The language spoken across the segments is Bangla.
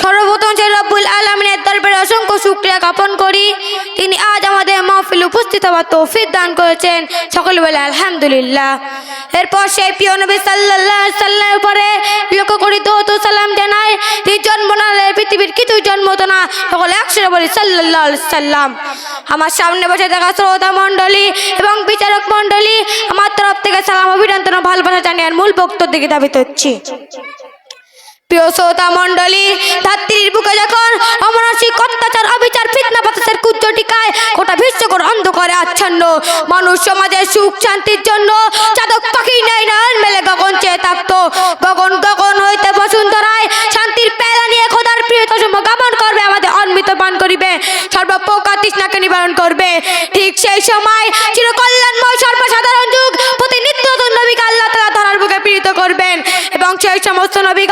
সর্বপ্রথম সে রব্বুল আলমিনের দরবারে অসংখ্য শুক্রিয়া জ্ঞাপন করি। তিনি আজ আমাদের মহফিল উপস্থিত হওয়ার তৌফিক দান করেছেন। সকল বলে আলহামদুলিল্লাহ। এরপর সেই প্রিয় নবী সাল্লাহ সাল্লামের উপরে লক্ষ্য করি তো সালাম জানাই। তিনি জন্ম না পৃথিবীর কিছু জন্ম হতো না। সকলে একসাথে বলি আলাইহি সাল্লাম। আমার সামনে বসে থাকা শ্রোতা মণ্ডলী এবং বিচারক মণ্ডলী, আমার তরফ থেকে সালাম অভিনন্দন ভালোবাসা জানিয়ে মূল বক্তব্য দিকে দাবিত হচ্ছি। প্রিয় শ্রোতা মণ্ডলী, ধাত্রীর বুকে যখন অমনসিক অত্যাচার, অবিচার, ফিতনা, বাতাসের কুজ্জ টিকায়, গোটা বিশ্বকর অন্ধকারে আচ্ছন্ন। মানুষ সমাজের সুখ, শান্তির জন্য চাতক পাখি নেই নয়ন মেলে গগন চেয়ে থাকতো গগন গগন হইতে বসুন্ধরায় শান্তির পেলা নিয়ে খোদার প্রিয়তম গমন করবে, আমাদের অন্বিত পান করিবে। সর্বপ্রকার তৃষ্ণাকে নিবারণ করবে। ঠিক সেই সময় চিরকল্যাণময় সর্বসাধারণ যুগ প্রতিনিত্য নতুন নবীকে আল্লাহ তালা ধরার বুকে পীড়িত করবেন এবং সেই সমস্ত নবীগণদের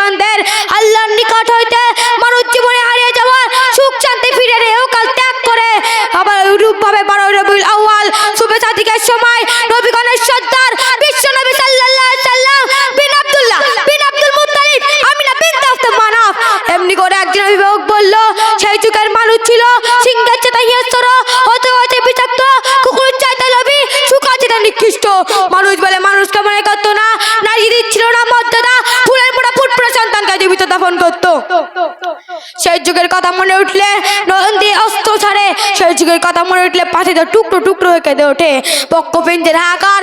হিংস্র হতে হতে বিষাক্ত কুকুরের চাইতে লবি শুকাচ্ছে চেতা নিকৃষ্ট। মানুষ বলে মানুষকে মনে করতো না, নারী দিচ্ছিল না মর্যাদা, ফুলের মোড়া ফুটফুটে সন্তানকে জীবিত দাফন করতো। সেই যুগের কথা মনে উঠলে নয়ন দিয়ে অস্ত্র ছাড়ে, সেই যুগের কথা মনে উঠলে পাঠিতে টুকরো টুকরো হয়ে কেঁদে ওঠে। পক্ষপিঞ্জের হাকার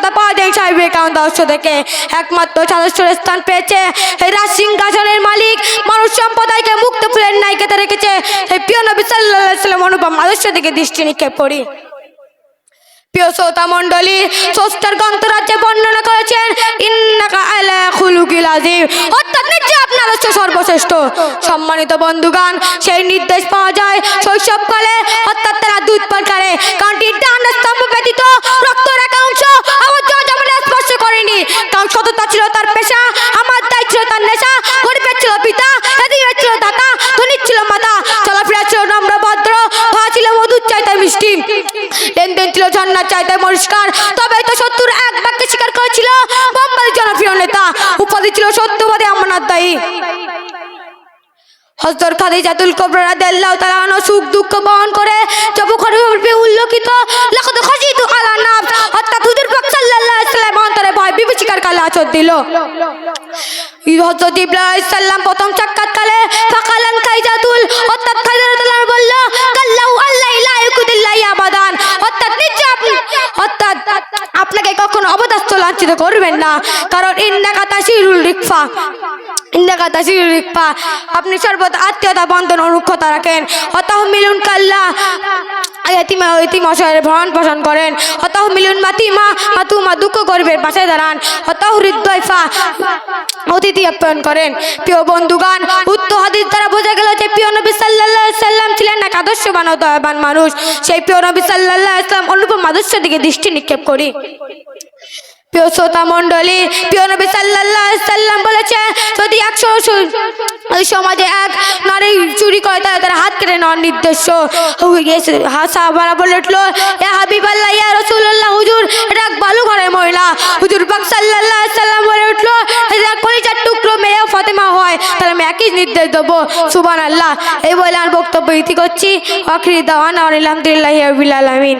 একাউন্ট সদস্য থেকে একমাত্র সদস্যর স্থান পেয়েছে। রাজ সিংহাসনের মালিক মানুষ সম্প্রদায়কে মুক্ত ফুলের নায়িকাতে রেখেছে। প্রিয় নবী আলাইহি সাল্লাম অনুপম আদর্শ থেকে দৃষ্টি নিক্ষেপ করি। প্রিয় শ্রোতা মণ্ডলী স্রষ্টার গ্রন্থরাজ্যে বর্ণনা করেছেন, ইন্নাকা আলা খুলুকিল আজিম অর্থাৎ নিশ্চয় আপনার হচ্ছে সর্বশ্রেষ্ঠ। সম্মানিত বন্ধুগান সেই নির্দেশ পাওয়া যায় শৈশবকালে। অর্থাৎ তারা দুধ পান করে কারণটির লেনদেন চাইতে পরিষ্কার। তবে তো শত্রুর এক বাক্যে স্বীকার করেছিল বোম্বাই জনপ্রিয় নেতা। উপাধি ছিল সত্যবাদী আমানত দায়ী। হজর খাদিজাতুল কুবরা রাদিয়াল্লাহু তাআলা আনহা সুখ দুঃখ বহন করে জবু খরিফে উল্লেখিত লাকাদ খাশিতু আলা নাফস অর্থাৎ হুজুর পাক সাল্লাল্লাহু অন্তরে ভয়, বিভীষিকার কালে আচর দিল। হযরত ইব্রাহিম সালাম প্রথম সাক্ষাৎকালে ফাকালান লাঞ্ছিত করবেন না। কারণ ইন্নাকা তাসিরুল রিকফা। ইন্দাকা তাসিরুল রিকফা। আপনি সর্বদা আত্মীয়তা, বন্ধন অনুক্ষতা রাখেন। অতহ মিলুন কাল্লা। পোষণ করেন। অতহ মিলুন মাতিমা। মাতুমা দুঃখ পাশে দাঁড়ান। অতহ অতিথি আপ্যায়ন করেন। প্রিয় বন্ধুগান উত্তর হাদিস দ্বারা বোঝা গেল যে প্রিয় নবী সাল্লাম ছিলেন এক আদর্শবান ও মানুষ। সেই প্রিয় নবী সাল্লাল্লাহু আলাইহি সাল্লাম অনুপম আদর্শ দিকে দৃষ্টি নিক্ষেপ করি। প্রিয় শ্রোতা মণ্ডলী, প্রিয় নবী সাল্লাল্লাহু আলাইহি সাল্লাম বলেছে যদি একশো ওই সমাজে এক নারী চুরি করে, তাহলে তার হাত কেটে নেওয়ার নির্দেশ হাসাবারা বলে উঠল, এ হাবিবাল্লাহ, ইয়া রাসূলুল্লাহ, হুজুর, এটা এক বালু ঘরের মহিলা। হুজুর পাক সাল্লাল্লাহু সাল্লাম বলে উঠল এটা কলিজার টুকরো মেয়ে ফাতেমা হয়, তাহলে আমি একই নির্দেশ দেবো। সুবহানাল্লাহ, এই বলে আর বক্তব্য ইতি করছি। আখরি দাওয়ান আলহামদুলিল্লাহি রাব্বিল আলামিন।